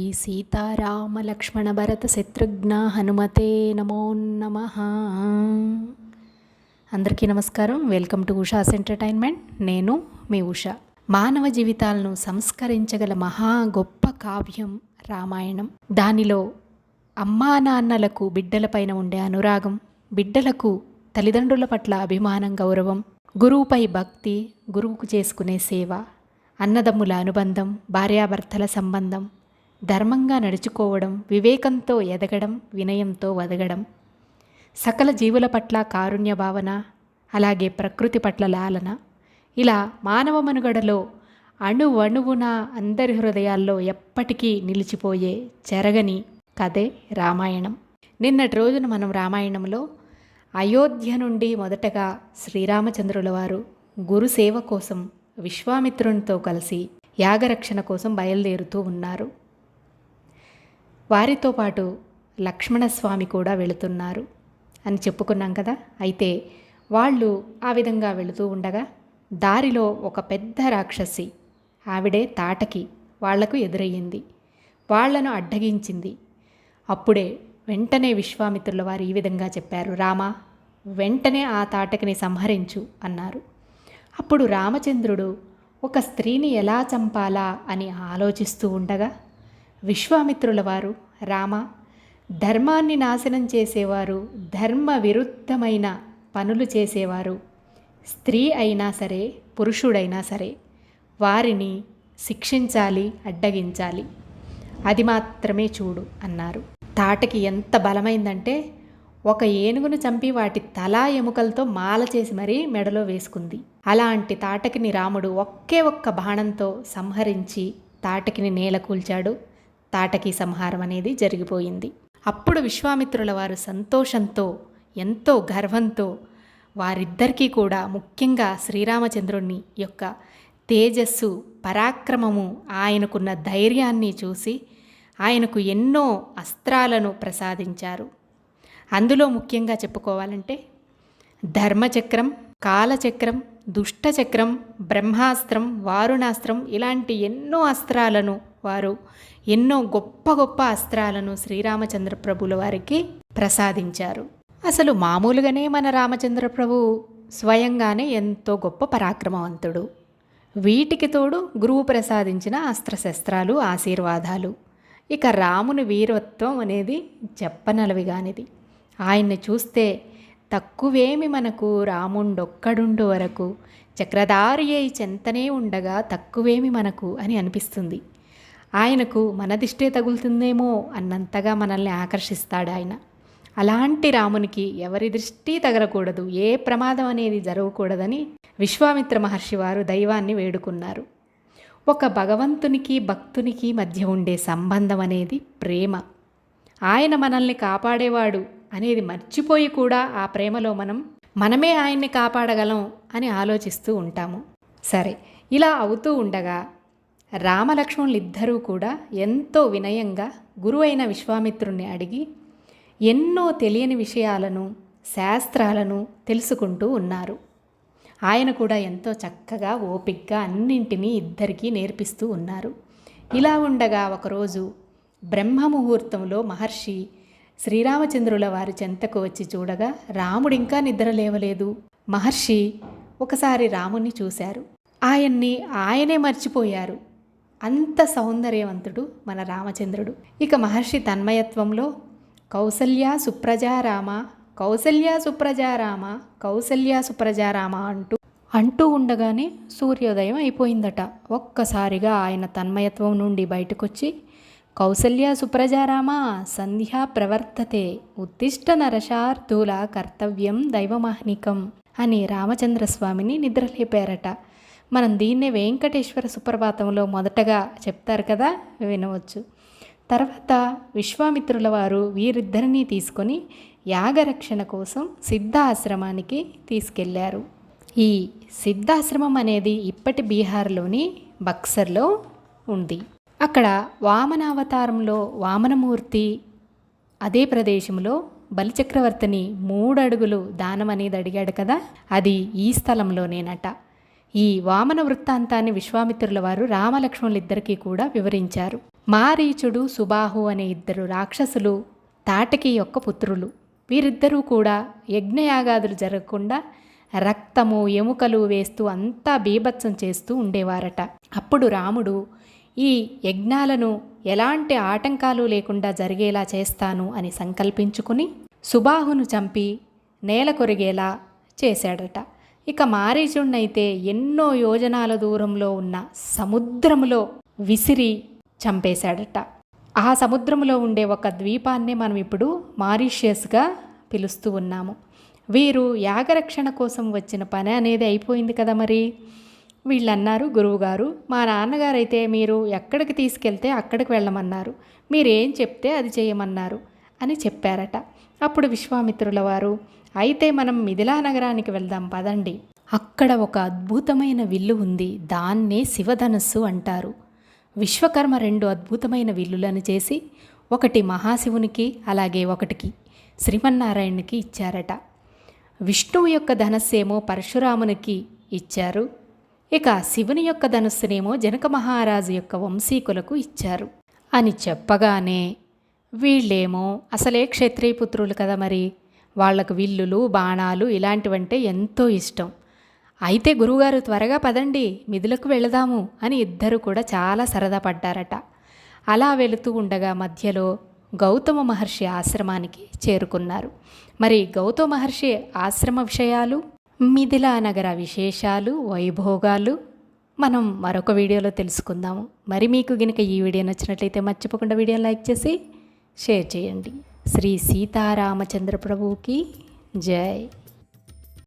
శ్రీ సీతారామ లక్ష్మణ భరత శత్రుఘ్న హనుమతే నమో నమ. అందరికీ నమస్కారం. Welcome to Usha's entertainment. నేను మీ ఉష. మానవ జీవితాలను సంస్కరించగల మహా గొప్ప కావ్యం రామాయణం. దానిలో అమ్మా నాన్నలకు బిడ్డలపైన ఉండే అనురాగం బిడ్డలకు తల్లిదండ్రుల పట్ల అభిమానం గౌరవం గురువుపై భక్తి గురువుకు చేసుకునే సేవ అన్నదమ్ముల అనుబంధం భార్యాభర్తల సంబంధం ధర్మంగా నడుచుకోవడం వివేకంతో ఎదగడం వినయంతో వదగడం. సకల జీవుల పట్ల కారుణ్య భావన అలాగే ప్రకృతి పట్ల లాలన. ఇలా మానవ మనుగడలో అణువణువున అందరి హృదయాల్లో ఎప్పటికీ నిలిచిపోయే చెరగని కథే రామాయణం. నిన్నటి రోజున మనం రామాయణంలో అయోధ్య నుండి మొదటగా శ్రీరామచంద్రుల వారు గురుసేవ కోసం విశ్వామిత్రునితో కలిసి యాగరక్షణ కోసం బయలుదేరుతూ ఉన్నారు. వారితో పాటు లక్ష్మణస్వామి కూడా వెళుతున్నారు అని చెప్పుకున్నాం కదా. అయితే వాళ్ళు ఆ విధంగా వెళుతూ ఉండగా దారిలో ఒక పెద్ద రాక్షసి ఆవిడే తాటకి వాళ్ళకు ఎదురయ్యింది. వాళ్ళను అడ్డగించింది. అప్పుడే వెంటనే విశ్వామిత్రుల వారు ఈ విధంగా చెప్పారు. రామా వెంటనే ఆ తాటకిని సంహరించు అన్నారు. అప్పుడు రామచంద్రుడు ఒక స్త్రీని ఎలా చంపాలా అని ఆలోచిస్తూ ఉండగా విశ్వామిత్రుల వారు రామ ధర్మాన్ని నాశనం చేసేవారు ధర్మ విరుద్ధమైన పనులు చేసేవారు. స్త్రీ అయినా సరే పురుషుడైనా సరే వారిని శిక్షించాలి అడ్డగించాలి. అది మాత్రమే చూడు అన్నారు. తాటకి ఎంత బలమైందంటే ఒక ఏనుగును చంపి వాటి తలా ఎముకలతో మాల చేసి మరీ మెడలో వేసుకుంది. అలాంటి తాటకిని రాముడు ఒకే ఒక్క బాణంతో సంహరించి తాటకిని నేల కూల్చాడు. తాటకి సంహారం అనేది జరిగిపోయింది. అప్పుడు విశ్వామిత్రుల వారు సంతోషంతో ఎంతో గర్వంతో వారిద్దరికీ కూడా ముఖ్యంగా శ్రీరామచంద్రుని యొక్క తేజస్సు పరాక్రమము ఆయనకున్న ధైర్యాన్ని చూసి ఆయనకు ఎన్నో అస్త్రాలను ప్రసాదించారు. అందులో ముఖ్యంగా చెప్పుకోవాలంటే ధర్మచక్రం కాలచక్రం దుష్టచక్రం బ్రహ్మాస్త్రం వారుణాస్త్రం ఇలాంటి ఎన్నో అస్త్రాలను వారు ఎన్నో గొప్ప గొప్ప అస్త్రాలను శ్రీరామచంద్ర ప్రభుల వారికి ప్రసాదించారు. అసలు మామూలుగానే మన రామచంద్ర ప్రభు స్వయంగానే ఎంతో గొప్ప పరాక్రమవంతుడు. వీటికి తోడు గురువు ప్రసాదించిన అస్త్రశస్త్రాలు ఆశీర్వాదాలు. ఇక రాముని వీరత్వం అనేది చెప్పనలవిగానిది. ఆయన్ని చూస్తే తక్కువేమి మనకు రాముండొక్కడుండు వరకు చక్రధారి అయి చెంతనే ఉండగా తక్కువేమి మనకు అని అనిపిస్తుంది. ఆయనకు మన దిష్టే తగులుతుందేమో అన్నంతగా మనల్ని ఆకర్షిస్తాడు ఆయన. అలాంటి రామునికి ఎవరి దృష్టి తగలకూడదు ఏ ప్రమాదం అనేది జరగకూడదని విశ్వామిత్ర మహర్షి వారు దైవాన్ని వేడుకున్నారు. ఒక భగవంతునికి భక్తునికి మధ్య ఉండే సంబంధం అనేది ప్రేమ. ఆయన మనల్ని కాపాడేవాడు అనేది మర్చిపోయి కూడా ఆ ప్రేమలో మనం మనమే ఆయన్ని కాపాడగలం అని ఆలోచిస్తూ ఉంటాము. సరే ఇలా అవుతూ ఉండగా రామలక్ష్మణులిద్దరూ కూడా ఎంతో వినయంగా గురువైన విశ్వామిత్రుణ్ణి అడిగి ఎన్నో తెలియని విషయాలను శాస్త్రాలను తెలుసుకుంటూ ఉన్నారు. ఆయన కూడా ఎంతో చక్కగా ఓపిగ్గా అన్నింటినీ ఇద్దరికీ నేర్పిస్తూ ఉన్నారు. ఇలా ఉండగా ఒకరోజు బ్రహ్మముహూర్తంలో మహర్షి శ్రీరామచంద్రుల వారి చెంతకు వచ్చి చూడగా రాముడు ఇంకా నిద్ర లేవలేదు? మహర్షి ఒకసారి రాముణ్ణి చూశారు. ఆయన్ని ఆయనే మర్చిపోయారు. అంత సౌందర్యవంతుడు మన రామచంద్రుడు. ఇక మహర్షి తన్మయత్వంలో కౌసల్య సుప్రజారామ కౌసల్య సుప్రజారామ కౌసల్య సుప్రజారామ అంటూ అంటూ ఉండగానే సూర్యోదయం అయిపోయిందట. ఒక్కసారిగా ఆయన తన్మయత్వం నుండి బయటకొచ్చి కౌసల్య సుప్రజారామ సంధ్యా ప్రవర్తతే ఉత్తిష్ట నరశార్థుల కర్తవ్యం దైవమాహ్నికం అని రామచంద్రస్వామిని నిద్రలేపారట. మనం దీన్నే వెంకటేశ్వర సుప్రభాతంలో మొదటగా చెప్తారు కదా వినవచ్చు. తర్వాత విశ్వామిత్రుల వారు వీరిద్దరినీ తీసుకొని యాగరక్షణ కోసం సిద్ధాశ్రమానికి తీసుకెళ్ళారు. ఈ సిద్ధాశ్రమం అనేది ఇప్పటి బీహార్లోని బక్సర్లో ఉంది. అక్కడ వామనావతారంలో వామనమూర్తి అదే ప్రదేశంలో బలిచక్రవర్తిని మూడు అడుగులు దానం అనేది అడిగాడు కదా అది ఈ స్థలంలోనేనట. ఈ వామన వృత్తాంతాన్ని విశ్వామిత్రుల వారు రామలక్ష్మణులిద్దరికీ కూడా వివరించారు. మారీచుడు సుబాహు అనే ఇద్దరు రాక్షసులు తాటకి యొక్క పుత్రులు. వీరిద్దరూ కూడా యజ్ఞయాగాదులు జరగకుండా రక్తము ఎముకలు వేస్తూ అంతా బీభత్సం చేస్తూ ఉండేవారట. అప్పుడు రాముడు ఈ యజ్ఞాలను ఎలాంటి ఆటంకాలు లేకుండా జరిగేలా చేస్తాను అని సంకల్పించుకుని సుబాహును చంపి నేల కొరిగేలా చేశాడట. ఇక మారీచుడినైతే ఎన్నో యోజనాల దూరంలో ఉన్న సముద్రములో విసిరి చంపేశాడట. ఆ సముద్రంలో ఉండే ఒక ద్వీపాన్నే మనం ఇప్పుడు మారిషియస్గా పిలుస్తూ ఉన్నాము. వీరు యాగరక్షణ కోసం వచ్చిన పని అనేది అయిపోయింది కదా మరి? వీళ్ళన్నారు గురువుగారు మా నాన్నగారైతే మీరు ఎక్కడికి తీసుకెళ్తే అక్కడికి వెళ్ళమన్నారు. మీరేం చెప్తే అది చేయమన్నారు. అని చెప్పారట. అప్పుడు విశ్వామిత్రుల వారు అయితే మనం మిథిలా నగరానికి వెళ్దాం పదండి. అక్కడ ఒక అద్భుతమైన విల్లు ఉంది దాన్నే శివధనస్సు అంటారు. విశ్వకర్మ రెండు అద్భుతమైన విల్లులను చేసి ఒకటి మహాశివునికి అలాగే ఒకటికి శ్రీమన్నారాయణునికి ఇచ్చారట. విష్ణువు యొక్క ధనస్సేమో పరశురామునికి ఇచ్చారు. ఇక శివుని యొక్క ధనుస్సునేమో జనక మహారాజు యొక్క వంశీకులకు ఇచ్చారు. అని చెప్పగానే వీళ్ళేమో అసలే క్షత్రియ పుత్రులు కదా మరి. వాళ్ళకు విల్లులు బాణాలు ఇలాంటివంటే ఎంతో ఇష్టం. అయితే గురువుగారు త్వరగా పదండి మిదులకు వెళదాము అని ఇద్దరు కూడా చాలా సరదా పడ్డారట. అలా వెళుతూ ఉండగా మధ్యలో గౌతమ మహర్షి ఆశ్రమానికి చేరుకున్నారు. మరి గౌతమ మహర్షి ఆశ్రమ విషయాలు మిథిలా నగర విశేషాలు వైభోగాలు మనం మరొక వీడియోలో తెలుసుకుందాము. మరి మీకు గినక ఈ వీడియో నచ్చినట్లయితే మర్చిపోకుండా వీడియో లైక్ చేసి షేర్ చేయండి. శ్రీ సీతారామచంద్ర ప్రభువుకి జై.